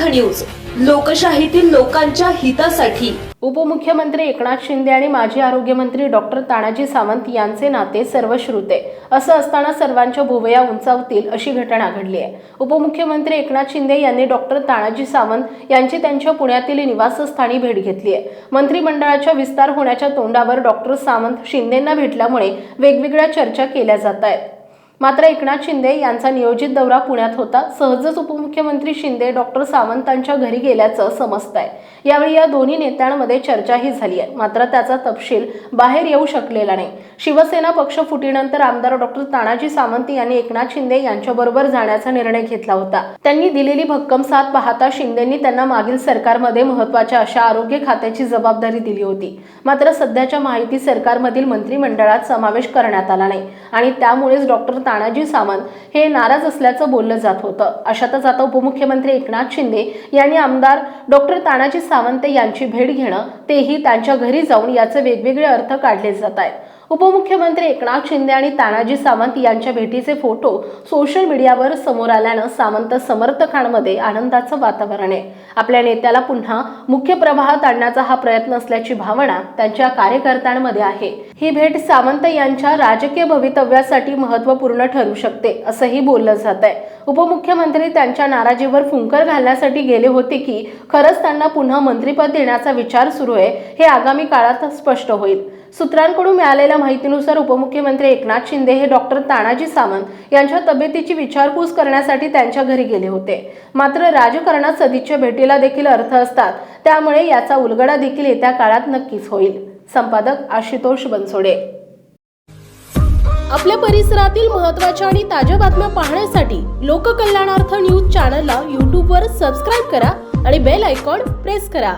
News लोकशाहीतील लोकांच्या हितासाठी. उपमुख्यमंत्री एकनाथ शिंदे आणि माजी आरोग्यमंत्री डॉक्टर तानाजी सावंत यांचे नाते सर्वश्रुते असं असताना सर्वांच्या भुवया उंचावतील अशी घटना घडली आहे. उपमुख्यमंत्री एकनाथ शिंदे यांनी डॉक्टर तानाजी सावंत यांची त्यांच्या पुण्यातील निवासस्थानी भेट घेतली आहे. मंत्रिमंडळाच्या विस्तार होण्याच्या तोंडावर डॉक्टर सावंत शिंदेंना भेटल्यामुळे वेगवेगळ्या चर्चा केल्या जात आहेत. मात्र एकनाथ शिंदे यांचा नियोजित दौरा पुण्यात होता. सहजच उपमुख्यमंत्री शिंदे डॉक्टर सावंतांच्या घरी गेल्याचं समजत आहे यावेळी या दोन्ही नेत्यांमध्ये चर्चाही झाली आहे. मात्र त्याचा तपशील बाहेर येऊ शकलेला नाही. शिवसेना पक्ष फुटीनंतर आमदार डॉक्टर तानाजी सावंत यांनी एकनाथ शिंदे यांच्याबरोबर जाण्याचा निर्णय घेतला होता. त्यांनी दिलेली भक्कम साथ पाहता शिंदेंनी त्यांना मागील सरकारमध्ये महत्त्वाच्या अशा आरोग्य खात्याची जबाबदारी दिली होती. मात्र सध्याच्या माहिती सरकारमधील मंत्रिमंडळात समावेश करण्यात आला नाही आणि त्यामुळेच डॉक्टर तानाजी सावंत हे नाराज असल्याचं बोललं जात होतं. अशातच आता उपमुख्यमंत्री एकनाथ शिंदे यांनी आमदार डॉक्टर तानाजी सावंत यांची भेट घेणं तेही त्यांच्या घरी जाऊन याचे वेगवेगळे अर्थ काढले जात आहेत. उपमुख्यमंत्री एकनाथ शिंदे आणि तानाजी सावंत यांच्या भेटीचे फोटो सोशल मीडियावर समोर आल्यानं सावंत समर्थकांमध्ये आनंदाचं वातावरण आहे. आपल्या नेत्याला पुन्हा मुख्य प्रवाहात आणण्याचा हा प्रयत्न असल्याची भावना त्यांच्या कार्यकर्त्यांमध्ये आहे. ही भेट सावंत यांच्या राजकीय भवितव्यासाठी महत्त्वपूर्ण ठरू शकते असंही बोललं जात आहे उपमुख्यमंत्री त्यांच्या नाराजीवर फुंकर घालण्यासाठी गेले होते की खरंच त्यांना पुन्हा मंत्रिपद देण्याचा विचार सुरू आहे हे आगामी काळात स्पष्ट होईल. सूत्रांकडून मिळालेल्या माहितीनुसार उपमुख्यमंत्री एकनाथ शिंदे हे डॉक्टर तानाजी सावंत यांच्या तब्येतीची विचारपूस करण्यासाठी त्यांच्या घरी गेले होते. मात्र राजकारणात सदिच्छा भेटीला देखील अर्थ असतात. त्यामुळे याचा उलगडा देखील येत्या काळात नक्कीच होईल. संपादक आशुतोष बनसोडे. आपल्या परिसरातील महत्त्वाच्या आणि ताज्या बातम्या पाहण्यासाठी लोककल्याणार्थ न्यूज चॅनलला यूट्यूबवर सबस्क्राईब करा आणि बेल आयकॉन प्रेस करा.